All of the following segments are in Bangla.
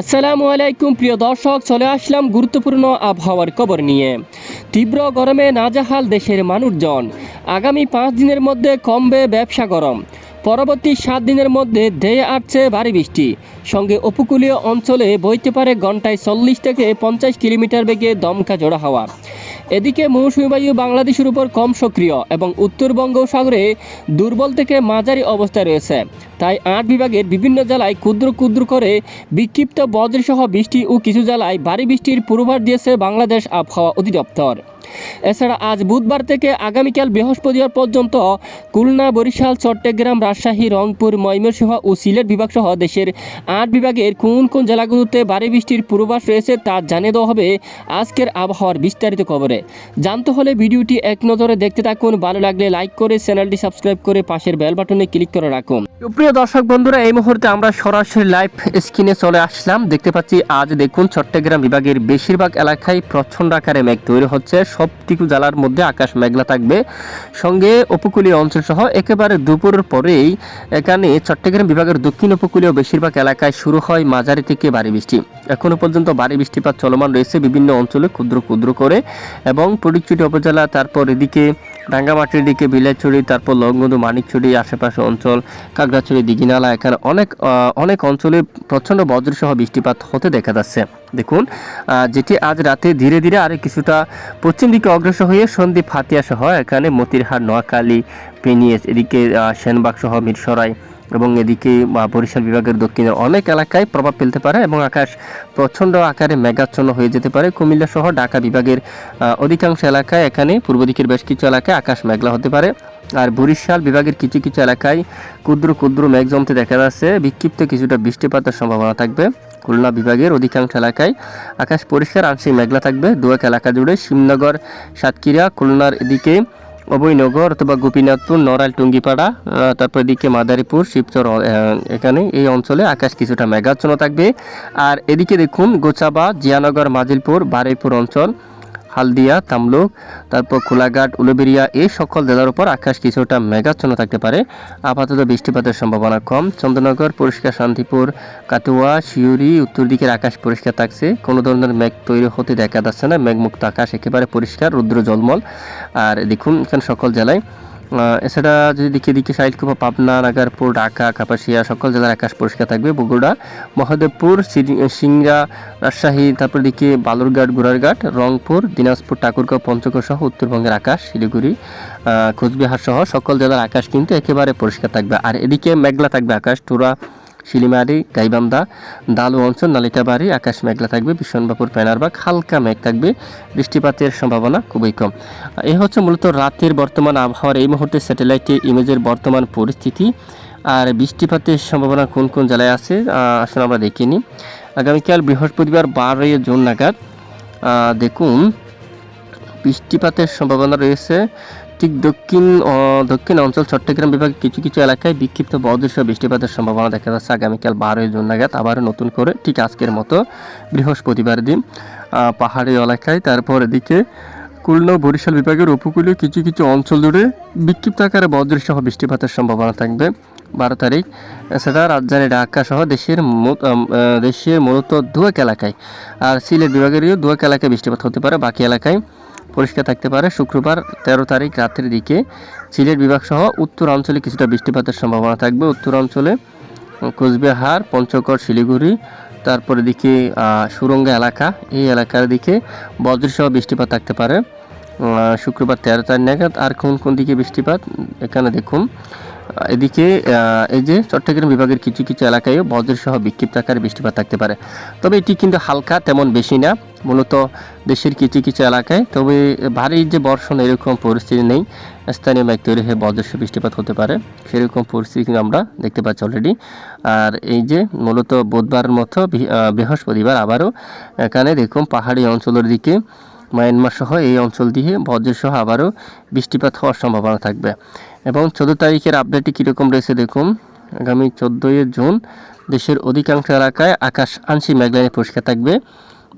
আসসালামু আলাইকুম, প্রিয় দর্শক, চলে আসলাম গুরুত্বপূর্ণ আবহাওয়ার খবর নিয়ে। তীব্র গরমে নাজাহাল দেশের মানুষজন। আগামী পাঁচ দিনের মধ্যে কমবে ব্যবসা গরম। পরবর্তী সাত দিনের মধ্যে ধেয়ে আসছে ভারী বৃষ্টি। সঙ্গে উপকূলীয় অঞ্চলে বইতে পারে ঘন্টায় চল্লিশ থেকে পঞ্চাশ কিলোমিটার বেগে দমকা জোড়া হাওয়া। এদিকে মৌসুমী বায়ু বাংলাদেশের উপর কম সক্রিয় এবং উত্তর বঙ্গোপসাগরে দুর্বল থেকে মাঝারি অবস্থায় রয়েছে। তাই আট বিভাগের বিভিন্ন জেলায় ক্ষুদ্র ক্ষুদ্র করে বিক্ষিপ্ত বজ্রসহ বৃষ্টি ও কিছু জেলায় ভারী বৃষ্টির পূর্বাভাস দিয়েছে বাংলাদেশ আবহাওয়া অধিদপ্তর। এছাড়া আজ বুধবার থেকে আগামীকাল বৃহস্পতিবার পর্যন্ত খুলনা, বরিশাল, চট্টগ্রাম, রাজশাহী, রংপুর, ময়মনসিংহ ও সিলেট বিভাগ সহ দেশের আট বিভাগের কোন কোন জেলাগুলোতে ভারী বৃষ্টির পূর্বাভাস রয়েছে তা জানিয়ে দেওয়া হবে আজকের আবহাওয়ার বিস্তারিত খবরে। জানতে হলে ভিডিওটি এক নজরে দেখতে থাকুন। ভালো লাগলে লাইক করে চ্যানেলটি সাবস্ক্রাইব করে পাশের বেল বাটনে ক্লিক করে রাখুন। প্রিয় দর্শক বন্ধুরা, এই মুহূর্তে আমরা সরাসরি লাইভ স্ক্রিনে চলে আসলাম। দেখতে পাচ্ছি, আজ দেখুন, চট্টগ্রাম বিভাগের বেশিরভাগ এলাকায় প্রচণ্ড আকারে মেঘ তৈরি হচ্ছে। সবটিকু জেলার মধ্যে আকাশ মেঘলা থাকবে। সঙ্গে উপকূলীয় অঞ্চল সহ একেবারে দুপুরের পরেই এখানে চট্টগ্রাম বিভাগের দক্ষিণ উপকূলীয় বেশিরভাগ এলাকায় শুরু হয় মাঝারি থেকে ভারী বৃষ্টি। এখনও পর্যন্ত ভারী বৃষ্টিপাত চলমান রয়েছে বিভিন্ন অঞ্চলে ক্ষুদ্র ক্ষুদ্র করে এবং পটিকচুটি উপজেলা, তারপর এদিকে রাঙ্গামাটির দিকে বিলাইছড়ি, তারপর লংগদু, মানিকছড়ি, আশেপাশে অঞ্চল, কাকড়াছড়ি, দিঘিনালা, এখানে অনেক অনেক অঞ্চলে প্রচণ্ড বজ্রসহ বৃষ্টিপাত হতে দেখা যাচ্ছে। দেখুন যেটি আজ রাতে ধীরে ধীরে আরও কিছুটা পশ্চিম দিকে অগ্রসর হয়ে সন্দ্বীপ, হাতিয়া সহ এখানে মতিরহাট, নোয়াখালী পেনিয়েস এদিকে সেনবাগ সহ মিরসরাই এবং এদিকে বরিশাল বিভাগের দক্ষিণের অনেক এলাকায় প্রভাব ফেলতে পারে এবং আকাশ প্রচণ্ড আকারে মেঘাচ্ছন্ন হয়ে যেতে পারে। কুমিল্লা সহ ঢাকা বিভাগের অধিকাংশ এলাকায় এখানে পূর্ব দিকের বেশ কিছু এলাকায় আকাশ মেঘলা হতে পারে। আর বরিশাল বিভাগের কিছু কিছু এলাকায় ক্ষুদ্র ক্ষুদ্র মেঘ জমতে দেখা যাচ্ছে, বিক্ষিপ্ত কিছুটা বৃষ্টিপাতের সম্ভাবনা থাকবে। খুলনা বিভাগের অধিকাংশ এলাকায় আকাশ পরিষ্কার, আংশিক মেঘলা থাকবে। দুয়েক এলাকা জুড়ে শিবনগর, সাতক্ষীরা, খুলনার এদিকে অভয়নগর অথবা গোপীনাথপুর, নড়াইল, টুঙ্গিপাড়া তারপর এদিকে মাদারীপুর, শিবচর এখানে এই অঞ্চলে আকাশ কিছুটা মেঘাচ্ছন্ন থাকবে। আর এদিকে দেখুন, গোচাবা, জিয়ানগর, মাজিলপুর, বারুইপুর অঞ্চল, হালদিয়া, তামলুক, তারপর খোলাঘাট উলুবেরিয়া এই সকল জেলার উপর আকাশ কিছুটা মেঘাচ্ছন্ন থাকতে পারে। আপাতত বৃষ্টিপাতের সম্ভাবনা কম। চন্দ্রনগর, পরিষ্কার শান্তিপুর, কাটুয়া, শিউরি, উত্তর দিকের আকাশ পরিষ্কার থাকছে। কোনো ধরনের মেঘ তৈরি হতে দেখা যাচ্ছে না। মেঘমুক্ত আকাশ একেবারে পরিষ্কার, রুদ্র জলমল আর দেখুন এখানে সকল জেলায়। এছাড়া যদি দিকে দিকে সাইলকুপা পাবনা, নাগারপুর, ঢাকা, কাপাসিয়া, সকল জেলার আকাশ পরিষ্কার থাকবে। বগুড়া, মহাদেবপুর সিংড়া, রাজশাহী, তারপর দিকে বালুরঘাট গোড়ারঘাট রংপুর, দিনাজপুর, ঠাকুরগাঁও পঞ্চগড় সহ উত্তরবঙ্গের আকাশ, শিলিগুড়ি কোচবিহার সহ সকল জেলার আকাশ কিন্তু একেবারে পরিষ্কার থাকবে। আর এদিকে মেঘলা থাকবে আকাশ টুরা শিলিমারি, গাইবান্ধা, দালু অঞ্চল নালিতাবাড়ি আকাশ মেঘলা থাকবে বিশনবাপুর প্যানারবাগ হালকা মেঘ থাকবে, বৃষ্টিপাতের সম্ভাবনা খুবই কম। এই হচ্ছে মূলত রাতের বর্তমান আবহাওয়ার এই মুহূর্তে স্যাটেলাইটে ইমেজের বর্তমান পরিস্থিতি। আর বৃষ্টিপাতের সম্ভাবনা কোন কোন জেলায় আছে আসলে আমরা দেখিনি। আগামীকাল বৃহস্পতিবার বারোই জুন নাগাদ দেখুন, বৃষ্টিপাতের সম্ভাবনা রয়েছে ঠিক দক্ষিণ দক্ষিণ অঞ্চল চট্টগ্রাম বিভাগের কিছু কিছু এলাকায় বিক্ষিপ্ত বজ্রসহ বৃষ্টিপাতের সম্ভাবনা দেখা যাচ্ছে। আগামীকাল বারোই জুন নাগাদ আবারও নতুন করে ঠিক আজকের মতো বৃহস্পতিবার দিন পাহাড়ি এলাকায়। তারপর এদিকে খুলনা বরিশাল বিভাগের উপকূলীয় কিছু কিছু অঞ্চল জুড়ে বিক্ষিপ্ত আকারে বজ্রসহ বৃষ্টিপাতের সম্ভাবনা থাকবে। বারো তারিখ, এছাড়া রাজধানী ঢাকা সহ দেশের দেশের মূলত দুয়েক এলাকায়, আর সিলেট বিভাগেরও দুয়েক এলাকায় বৃষ্টিপাত হতে পারে। বাকি এলাকায় পরিষ্কার থাকতে পারে। শুক্রবার তেরো তারিখ রাতের দিকে সিলেট বিভাগ সহ উত্তর অঞ্চলে কিছুটা বৃষ্টিপাতের সম্ভাবনা থাকবে। উত্তর অঞ্চলে কোচবিহার, পঞ্চগড়, শিলিগুড়ি, তারপরে দিকে সুরঙ্গা এলাকা, এই এলাকার দিকে বজ্রসহ বৃষ্টিপাত থাকতে পারে। শুক্রবার তেরো তারিখ নাগাদ আর কোন কোন দিকে বৃষ্টিপাত এখানে দেখুন। এদিকে এই যে চট্টগ্রাম বিভাগের কিছু কিছু এলাকায়ও বজ্রসহ বিক্ষিপ্ত আকারে বৃষ্টিপাত থাকতে পারে। তবে এটি কিন্তু হালকা তেমন বেশি না। দেশের কিছু কিছু এলাকায়। তবে ভারী যে বর্ষণ, এরকম পরিস্থিতি নেই। স্থানীয় মেঘ তৈরি হয়ে বজ্রসহ বৃষ্টিপাত হতে পারে। সেরকম পরিস্থিতি কিন্তু আমরা দেখতে পাচ্ছি অলরেডি আর এই যে মূলত বুধবারের মতো বৃহস্পতিবার আবারও, এখানে দেখুন পাহাড়ি অঞ্চলের দিকে, মায়ানমার সহ এই অঞ্চল দিয়ে বজ্রসহ আবারও বৃষ্টিপাত হওয়ার সম্ভাবনা থাকবে। এবং চোদ্দ তারিখের আপডেটটি কীরকম রয়েছে দেখুন, আগামী চোদ্দোই জুন দেশের অধিকাংশ এলাকায় আকাশ আংশিক মেঘলাইনে পরিষ্কার থাকবে।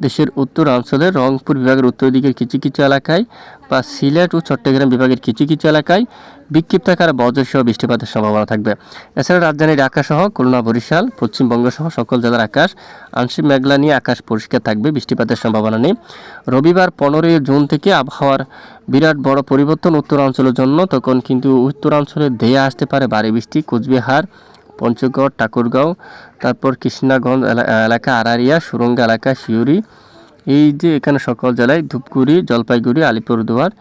দেশের উত্তরাঞ্চলের রংপুর বিভাগের উত্তর দিকের কিছু কিছু এলাকায় বা সিলেট ও চট্টগ্রাম বিভাগের কিছু কিছু এলাকায় বিক্ষিপ্ত আকারে বজ্রসহ বৃষ্টিপাতের সম্ভাবনা থাকবে। এছাড়া রাজধানী ঢাকা সহ খুলনা, বরিশাল পশ্চিমবঙ্গ সহ সকল জেলার আকাশ আংশিক মেঘলা নিয়ে আকাশ পরিষ্কার থাকবে, বৃষ্টিপাতের সম্ভাবনা নেই। রবিবার পনেরোই জুন থেকে আবহাওয়ার বিরাট বড় পরিবর্তন উত্তরাঞ্চলের জন্য, তখন কিন্তু উত্তরাঞ্চলে ধেয়ে আসতে পারে ভারী বৃষ্টি, কোচবিহার পঞ্চগড়, ঠাকুরগাঁও, তারপর কৃষ্ণাগঞ্জ এলাকা আরারিয়া সুরঙ্গা এলাকা শিউরি এই যে এখানে সকল জেলায় ধূপগুড়ি, জলপাইগুড়ি, আলিপুরদুয়ার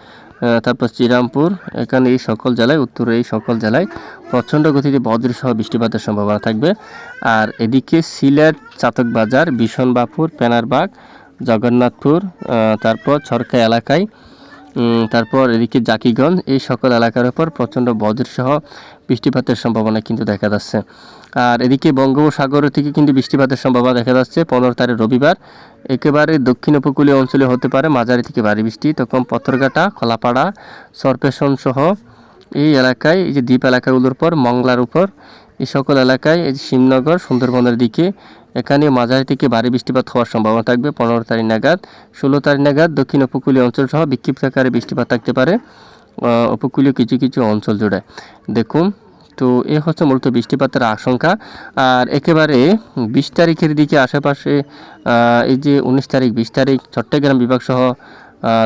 তারপর শ্রীরামপুর, এখানে এই সকল জেলায়, উত্তরে এই সকল জেলায় প্রচণ্ড গতিতে বজ্রসহ বৃষ্টিপাতের সম্ভাবনা থাকবে। আর এদিকে সিলেট, চাতকবাজার বিশনবাপুর পেনারবাগ, জগন্নাথপুর তারপর ছরকা এলাকায় তারপর এদিকে জাকিগঞ্জ, এই সকল এলাকার উপর প্রচণ্ড বজ্রসহ বৃষ্টিপাতের সম্ভাবনা কিন্তু দেখা যাচ্ছে। আর এদিকে বঙ্গোপসাগর থেকে কিন্তু বৃষ্টিপাতের সম্ভাবনা দেখা যাচ্ছে। পনেরো তারিখ রবিবার, একেবারে দক্ষিণ উপকূলীয় অঞ্চলে হতে পারে মাঝারি থেকে ভারী বৃষ্টি। তখন পথরঘাটা কলাপাড়া সরপেশন সহ এই এলাকায়, এই যে দ্বীপ এলাকাগুলোর পর মংলার উপর এই সকল এলাকায় এই যে শিবনগর সুন্দরবনের দিকে এখানে মাঝারি থেকে ভারী বৃষ্টিপাত হওয়ার সম্ভাবনা থাকবে। পনেরো তারিখ নাগাদ ষোলো তারিখ নাগাদ দক্ষিণ উপকূলীয় অঞ্চল সহ বিক্ষিপ্ত আকারে বৃষ্টিপাত থাকতে পারে। উপকূলীয় কিছু কিছু অঞ্চল জুড়ে। দেখুন তো এ হচ্ছে মূলত বৃষ্টিপাতের আশঙ্কা। আর একেবারে বিশ তারিখের দিকে আশেপাশে এই যে উনিশ তারিখ বিশ তারিখ চট্টগ্রাম বিভাগ সহ আহ,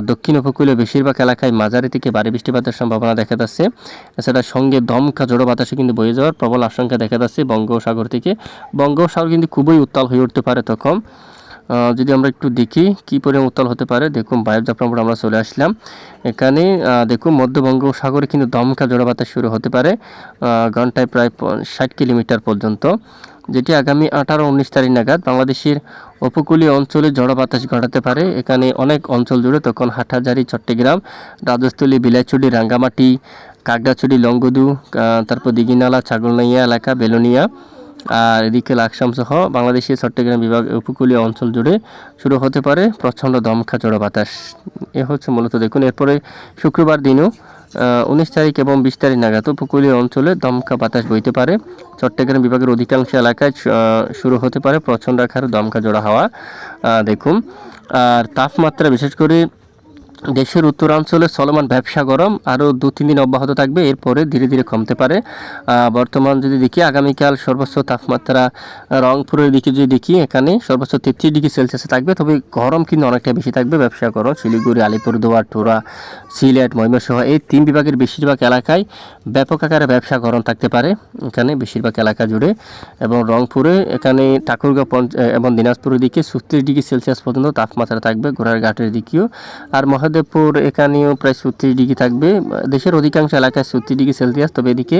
দক্ষিণ উপকূলীয় বেশিরভাগ এলাকায় মাঝারি থেকে ভারী বৃষ্টিপাতের সম্ভাবনা দেখা যাচ্ছে। এছাড়া সঙ্গে দমকা জোড়ো বাতাসে কিন্তু বয়ে যাওয়ার প্রবল আশঙ্কা দেখা যাচ্ছে বঙ্গোসাগর থেকে। বঙ্গোসাগর কিন্তু খুবই উত্তাল হয়ে উঠতে পারে তখন। যদি আমরা একটু দেখি কি পরিমাণ উত্তাল হতে পারে, দেখুন বায়ু জাফরামপুর আমরা চলে আসলাম। এখানে দেখুন মধ্য বঙ্গোসাগরে কিন্তু দমকা জোড়া বাতাস শুরু হতে পারে ঘন্টায় প্রায় ষাট কিলোমিটার পর্যন্ত, যেটি আগামী আঠারো উনিশ তারিখ নাগাদ বাংলাদেশের উপকূলীয় অঞ্চলে জড় বাতাস ঘটাতে পারে। এখানে অনেক অঞ্চল জুড়ে তখন হাটহাজারি, চট্টগ্রাম, রাজস্থলী, বিলাইছড়ি, রাঙ্গামাটি, কাকড়াছড়ি লঙ্গদু তারপর দিঘিনালা, ছাগলনাইয়া এলাকা, বেলোনিয়া আর এদিকে লাকসাম সহ বাংলাদেশের চট্টগ্রাম বিভাগ উপকূলীয় অঞ্চল জুড়ে শুরু হতে পারে প্রচণ্ড দমকা জোড়া বাতাস। এ হচ্ছে মূলত দেখুন, এরপরে শুক্রবার দিনও উনিশ তারিখ এবং বিশ তারিখ নাগাদ উপকূলীয় অঞ্চলে দমকা বাতাস বইতে পারে। চট্টগ্রাম বিভাগের অধিকাংশ এলাকায় শুরু হতে পারে প্রচণ্ড আকারে দমকা জোড়া হাওয়া দেখুন। আর তাপমাত্রা বিশেষ করে দেশের উত্তরাঞ্চলে চলমান ব্যবসা গরম আরও দু, তিন দিন অব্যাহত থাকবে, এরপরে ধীরে ধীরে কমতে পারে। বর্তমান যদি দেখি, আগামীকাল সর্বোচ্চ তাপমাত্রা রংপুরের দিকে যদি দেখি, এখানে সর্বোচ্চ তেত্রিশ ডিগ্রি সেলসিয়াসে থাকবে। তবে গরম কিন্তু অনেকটা বেশি থাকবে, ব্যবসা গরম। শিলিগুড়ি, আলিপুরদুয়ার টোরা সিলেট, ময়মনসহ, এই তিন বিভাগের বেশিরভাগ এলাকায় ব্যাপক আকারে ব্যবসা গরম থাকতে পারে, এখানে বেশিরভাগ এলাকা জুড়ে। এবং রংপুরে এখানে ঠাকুরগাঁও এবং দিনাজপুরের দিকে ছত্রিশ ডিগ্রি সেলসিয়াস পর্যন্ত তাপমাত্রা থাকবে, ঘোড়ারঘাটের দিকেও। আর মহাদেবপুর এখানেও প্রায় ছত্রিশ ডিগ্রি থাকবে। দেশের অধিকাংশ এলাকায় ছত্রিশ ডিগ্রি সেলসিয়াস। তবে এদিকে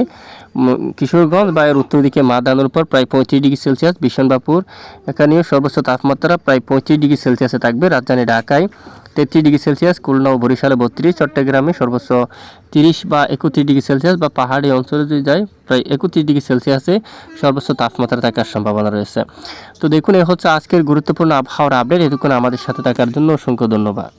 কিশোরগঞ্জ বা এর উত্তর দিকে মাদানোর উপর প্রায় পঁয়ত্রিশ ডিগ্রি সেলসিয়াস। বিশনবাপুর এখানেও সর্বোচ্চ তাপমাত্রা প্রায় পঁয়ত্রিশ ডিগ্রি সেলসিয়াসে থাকবে। রাজধানী ঢাকায় তেত্রিশ ডিগ্রি সেলসিয়াস, খুলনা ও বরিশালে বত্রিশ, চট্টগ্রামে সর্বোচ্চ তিরিশ বা একত্রিশ ডিগ্রি সেলসিয়াস বা পাহাড়ি অঞ্চলে যদি যায়, প্রায় একত্রিশ ডিগ্রি সেলসিয়াসে সর্বোচ্চ তাপমাত্রা থাকার সম্ভাবনা রয়েছে। তো দেখুন, এ হচ্ছে আজকের গুরুত্বপূর্ণ আবহাওয়ার আপডেট এতক্ষণ আমাদের সাথে থাকার জন্য অসংখ্য ধন্যবাদ।